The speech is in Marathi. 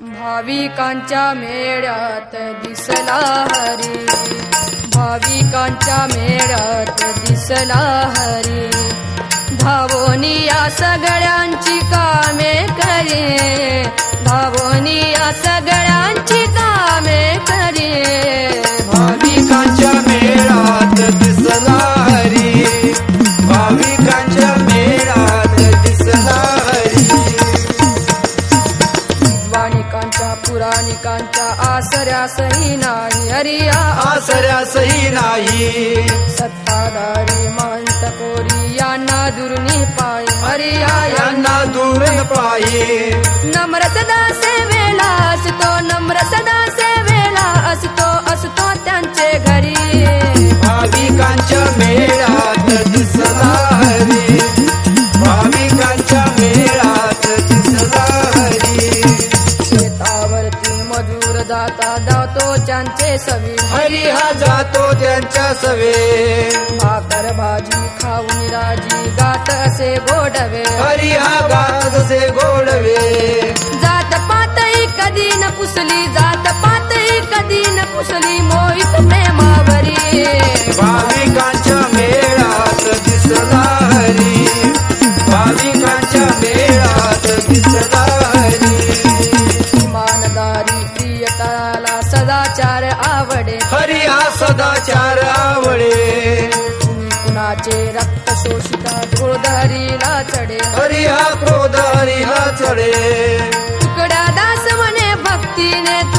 भाविकांच्या मेळ्यात दिसला हरी. भाविकांच्या मेळ्यात दिसला हरी. धावोनी या सगळ्यांची का पुराणिकांच्या आसऱ्यासही नाही. हरिया आसऱ्यासही नाही. सत्ताधारी महंत कोरी यांना दुर्नी पाय. हरिया यांना दुरून पायी. नम्र सदा सेवेला असतो नम्र सदा सेवेला असतो असतो त्यांचे सवी. हरी हा जातो त्यांच्या सवे. भाकर भाजी खाऊन राजी गात असे गोडवे. हरी हा गात जसे गोडवे. जात पातळी कधी न पुसली जात पातळी कधी न पुसली मोहित सदाचार आवळे कुणी कुणाचे रक्त शोषिता धुळधरीला चढे हरी हा क्रोध हरी हा चढे तुकड्या दास म्हणे भक्तीने तुकड्या